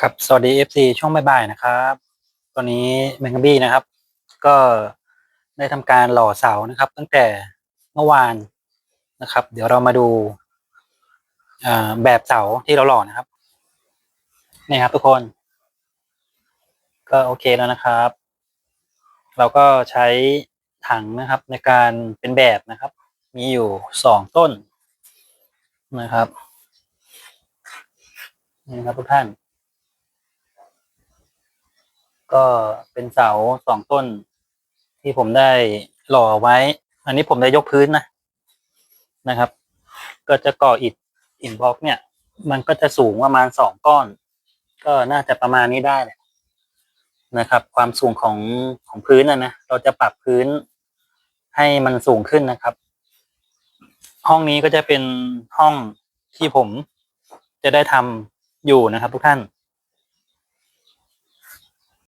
ครับสวัสดี FC ช่วงบ่ายๆนะครับตอนนี้แมงกบี้นะครับ ก็ได้ทำการหล่อเสานะครับ ตั้งแต่เมื่อวานนะครับ เดี๋ยวเรามาดูแบบเสาที่เราหล่อนะครับนี่ครับทุกคน ก็โอเคแล้วนะครับ เราก็ใช้ถังนะครับในการเป็นแบบนะครับ มีอยู่สองต้นนะครับนี่ครับทุกท่าน ก็เป็นเสาสองต้น ที่ผมได้หล่อไว้ อันนี้ผมได้ยกพื้นนะนะครับ ก็จะก่ออิฐอิฐบล็อกเนี่ย มันก็จะสูงประมาณสองก้อน ก็น่าจะประมาณนี้ได้แหละนะครับ ความสูงของของพื้นนะนะเราจะปรับพื้นให้มันสูงขึ้นนะครับ ห้องนี้ก็จะเป็นห้องที่ผมจะได้ทำอยู่นะครับ ทุกท่าน